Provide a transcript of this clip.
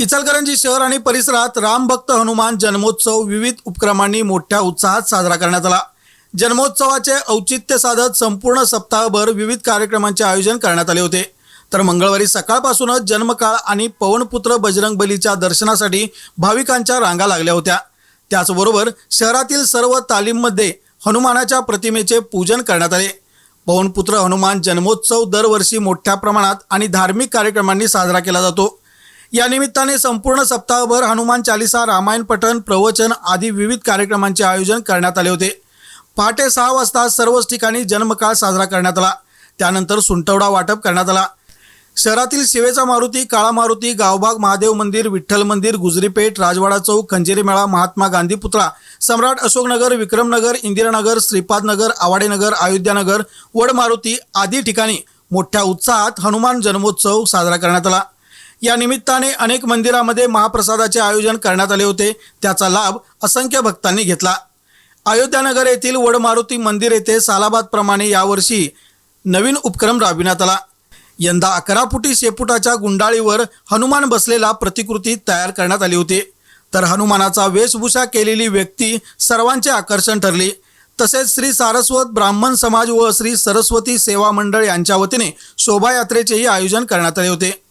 इचलकरंजी शहर आणि परिसरात रामभक्त हनुमान जन्मोत्सव विविध उपक्रमांनी मोठ्या उत्साहात साजरा करण्यात आला. जन्मोत्सवाचे औचित्य साधत संपूर्ण सप्ताहभर विविध कार्यक्रमांचे आयोजन करण्यात आले होते. तर मंगळवारी सकाळपासूनच जन्मकाळ आणि पवनपुत्र बजरंग बलीच्या दर्शनासाठी भाविकांच्या रांगा लागल्या होत्या. त्याचबरोबर शहरातील सर्व तालीममध्ये हनुमानाच्या प्रतिमेचे पूजन करण्यात आले. पवनपुत्र हनुमान जन्मोत्सव दरवर्षी मोठ्या प्रमाणात आणि धार्मिक कार्यक्रमांनी साजरा केला जातो. या निमित्ताने संपूर्ण सप्ताहभर हनुमान चालिसा रामायण पठण प्रवचन आदी विविध कार्यक्रमांचे आयोजन करण्यात आले होते. पहाटे सहा वाजता सर्वच ठिकाणी जन्मकाळ साजरा करण्यात आला. त्यानंतर सुंटवडा वाटप करण्यात आला. शहरातील शिवेचा मारुती काळा मारुती गावभाग महादेव मंदिर विठ्ठल मंदिर गुजरीपेठ राजवाडा चौक खंजेरी मेळा महात्मा गांधी पुतळा सम्राट अशोकनगर विक्रमनगर इंदिरानगर श्रीपादनगर आवाडेनगर अयोध्यानगर वड मारुती आदी ठिकाणी मोठ्या उत्साहात हनुमान जन्मोत्सव साजरा करण्यात आला. या निमित्ताने अनेक मंदिरामध्ये महाप्रसादाचे आयोजन करण्यात आले होते. त्याचा लाभ असंख्य भक्तांनी घेतला. अयोध्यानगर येथील वडमारुती मंदिर येथे सालाबादप्रमाणे यावर्षी नवीन उपक्रम राबविण्यात आला. यंदा अकरा फुटी शेपुटाच्या गुंडाळीवर हनुमान बसलेला प्रतिकृती तयार करण्यात आली होती. तर हनुमानाचा वेशभूषा केलेली व्यक्ती सर्वांचे आकर्षण ठरली. तसेच श्री सारस्वत ब्राह्मण समाज व श्री सरस्वती सेवा मंडळ यांच्या वतीने शोभायात्रेचेही आयोजन करण्यात आले होते.